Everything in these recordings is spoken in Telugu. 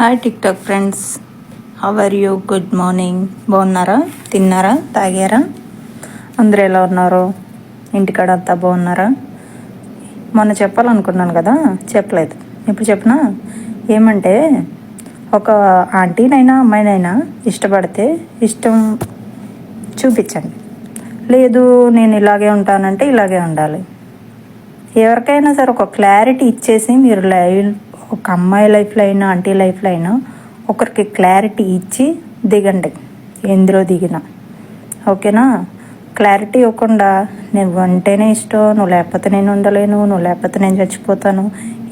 Hi TikTok friends how are you good morning బాగున్నారా? తిన్నారా? తాగారా? అందరూ ఎలా ఉన్నారు? ఇంటికాడ అంతా బాగున్నారా? మొన్న చెప్పాలనుకున్నాను కదా చెప్పలేదు. ఇప్పుడు చెప్పనా? ఏమంటే ఒక ఆంటీనైనా అమ్మాయినైనా ఇష్టపడితే ఇష్టం చూపించండి. లేదు నేను ఇలాగే ఉంటానంటే ఇలాగే ఉండాలి. ఎవరికైనా సరే ఒక క్లారిటీ ఇచ్చేసి మీరు లైవ్ ఒక అమ్మాయి లైఫ్లో అయినా ఆంటీ లైఫ్లో అయినా ఒకరికి క్లారిటీ ఇచ్చి దిగండి. ఎందులో దిగినా. ఓకేనా క్లారిటీ ఇవ్వకుండా నువ్వు వంటేనే ఇష్టం నువ్వు లేకపోతే నేను ఉండలేను నువ్వు లేకపోతే నేను చచ్చిపోతాను.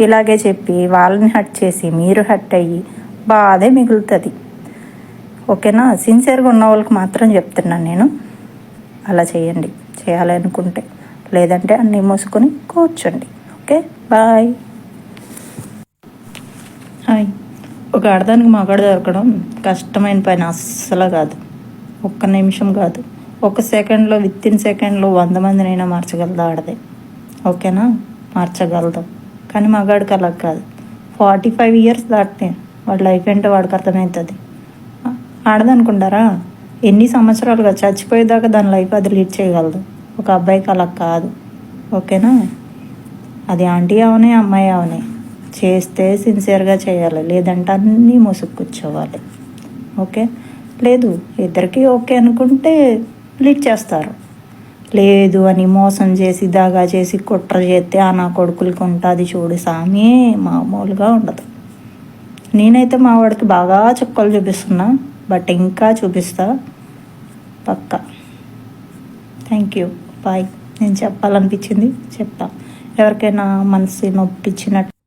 ఇలాగే చెప్పి వాళ్ళని హట్ చేసి మీరు హట్ అయ్యి బాధే మిగులుతుంది. ఓకేనా సిన్సియర్గా ఉన్న వాళ్ళకి మాత్రం చెప్తున్నాను నేను. అలా చేయండి. చేయాలనుకుంటే. లేదంటే అన్నీ మూసుకొని కూర్చోండి. ఓకే బాయ్ హాయ్ ఒక ఆడదానికి మగాడు దొరకడం కష్టమైన పని అస్సలు కాదు. ఒక్క నిమిషం కాదు. ఒక సెకండ్లో విత్ ఇన్ సెకండ్లో వంద మందినైనా మార్చగలదు ఆడదే? ఓకేనా? మార్చగలదు. కానీ మగాడికి అలా కాదు. ఫార్టీ ఫైవ్ ఇయర్స్ దాటితే వాడి లైఫ్ ఏంటో వాడికి అర్థమవుతుంది. ఆడదనుకుంటారా ఎన్ని సంవత్సరాలుగా చచ్చిపోయేదాకా దాని లైఫ్ అది లీడ్ చేయగలదు. ఒక అబ్బాయికి అలా కాదు. ఓకేనా? అది ఆంటీ అవనే అమ్మాయి అవనే. చేస్తే సిన్సియర్గా చేయాలి. లేదంటే అన్నీ మోసుకు కూర్చోవాలి ఓకే? లేదు ఇద్దరికి ఓకే అనుకుంటే లీడ్ చేస్తారు. లేదు అని మోసం చేసి దాగా చేసి కుట్ర చేస్తే ఆ నా కొడుకులకి ఉంటుంది చూడు సామి మామూలుగా ఉండదు. నేనైతే మా వాడికి బాగా చుక్కలు చూపిస్తున్నా బట్ ఇంకా చూపిస్తా. పక్కా. థ్యాంక్ యూ బాయ్ నేను చెప్పాలనిపించింది చెప్తా. ఎవరికైనా మనసు నొప్పించినట్టు